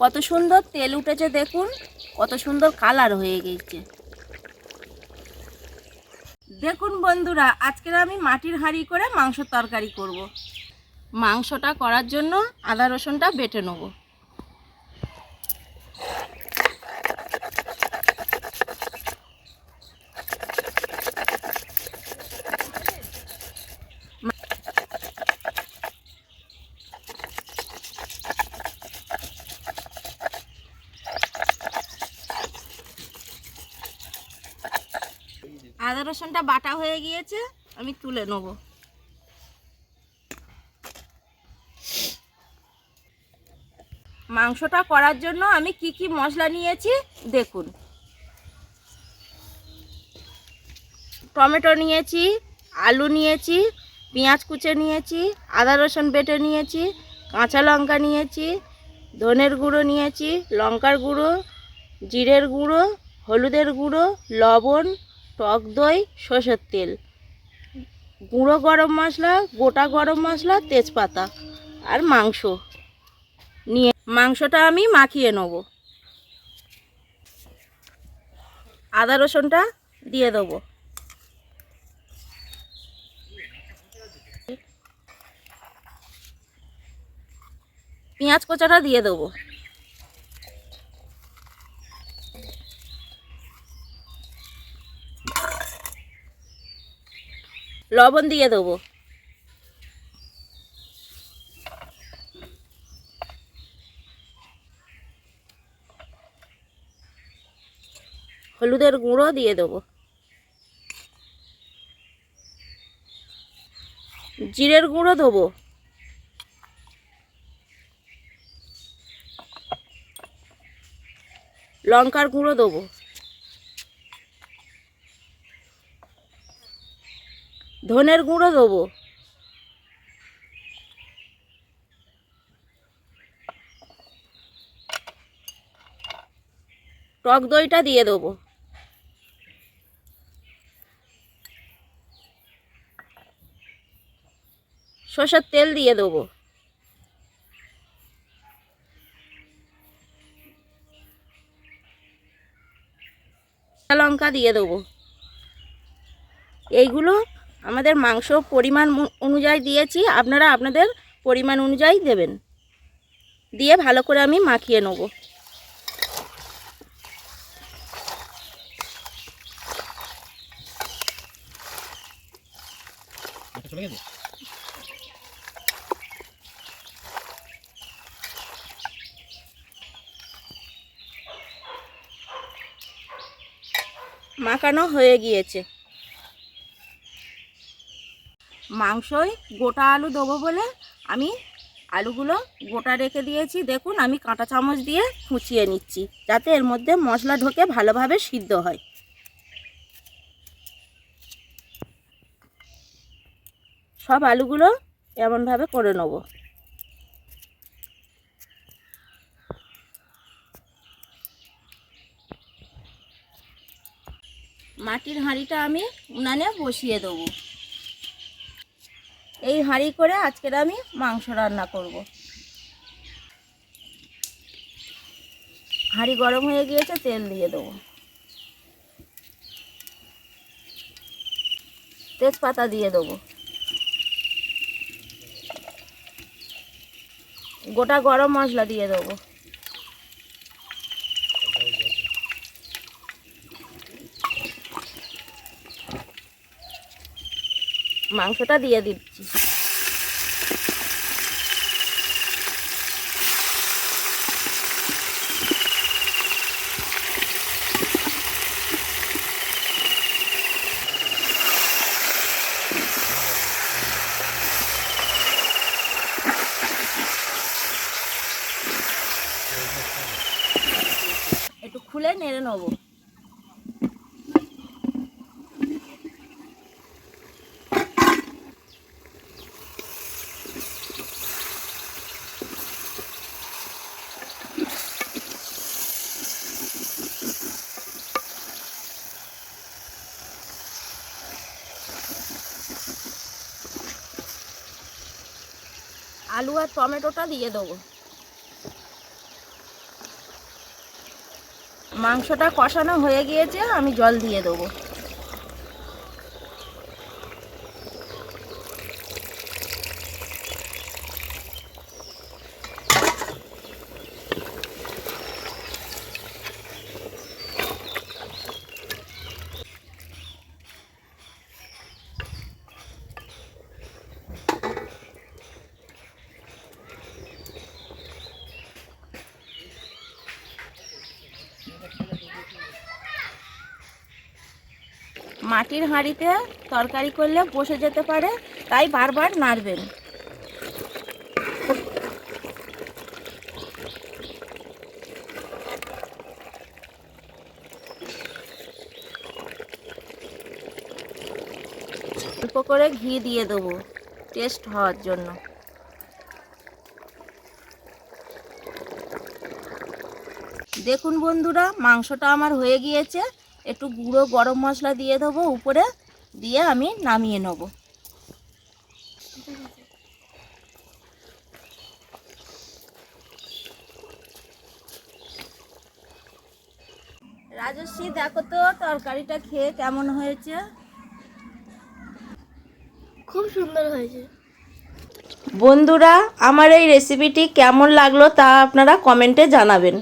কত সুন্দর তেল উঠেছে দেখুন, কত সুন্দর কালার হয়ে গেছে দেখুন বন্ধুরা, আজকের আমি মাটির হাঁড়ি করে মাংস তরকারি করব। মাংসটা করার জন্য আদা রসুনটা বেটে নেব আদা রসুনটা বাটা হয়ে গিয়েছে, আমি তুলে নেব। মাংসটা করার জন্য আমি কি কি মশলা নিয়েছি, দেখুন। টমেটো নিয়েছি, আলু নিয়েছি, পেঁয়াজ কুচে নিয়েছি, আদা রসুন বেটে নিয়েছি, কাঁচা লঙ্কা নিয়েছি, ধনের গুঁড়ো নিয়েছি, লঙ্কার গুঁড়ো, জিরের গুঁড়ো, হলুদের গুঁড়ো, লবণ টক দই, সর্ষের তেল। গুঁড়ো গরম মশলা, গোটা গরম মশলা, তেজপাতা আর মাংস। নিয়ে মাংসটা আমি মাখিয়ে নেব। আদা রসুনটা দিয়ে দেবো। পেঁয়াজ কোচাটা দিয়ে দেবো। লবণ দিয়ে দেবো। হলুদের গুঁড়ো দিয়ে দেবো। জিরের গুঁড়ো দেবো। লঙ্কার গুঁড়ো দেবো। ধনের গুঁড়ো দেবো। টক দইটা দিয়ে দেবো। সর্ষের তেল দিয়ে দেবো। লঙ্কা দিয়ে দেবো। এইগুলো আমাদের মাংস পরিমাণ অনুযায়ী দিয়েছি। আপনারা আপনাদের পরিমাণ অনুযায়ী দেবেন। দিয়ে ভালো করে আমি মাখিয়ে নেব। মাখানো হয়ে গিয়েছে। মাংসই গোটা আলু দেবো বলে আমি আলুগুলো গোটা রেখে দিয়েছি। দেখুন, আমি কাঁটা চামচ দিয়ে কুচিয়ে নিচ্ছি, যাতে এর মধ্যে মশলা ঢোকে ভালোভাবে সিদ্ধ হয়। সব আলুগুলো এমনভাবে করে নেব। মাটির হাঁড়িটা আমি উনানে বসিয়ে দেবো। এই হাঁড়ি করে আজকের আমি মাংস রান্না করব। হাঁড়ি গরম হয়ে গিয়েছে, তেল দিয়ে দেবো। তেজপাতা দিয়ে দেবো। গোটা গরম মশলা দিয়ে দেবো। মাংসটা দিয়ে দিচ্ছি। একটু খুলে নেড়ে নেব। আলু আর টমেটোটা দিয়ে দেবো। মাংসটা কষানো হয়ে গিয়েছে আমি জল দিয়ে দেবো। মাটির হাঁড়িতে তরকারি করলে বসে যেতে পারে, তাই বারবার নাড়বেন। অল্প করে ঘি দিয়ে দেবো টেস্ট হওয়ার জন্য। দেখুন বন্ধুরা, মাংসটা আমার হয়ে গিয়েছে। একটু গুঁড়ো গরম মশলা দিয়ে দেবো উপরে দিয়ে আমি নামিয়ে নেব। রাজস্বী দেখো তো তরকারিটা খেয়ে কেমন হয়েছে? খুব সুন্দর হয়েছে। বন্ধুরা আমার এই রেসিপিটি কেমন লাগল তা আপনারা কমেন্টে জানাবেন।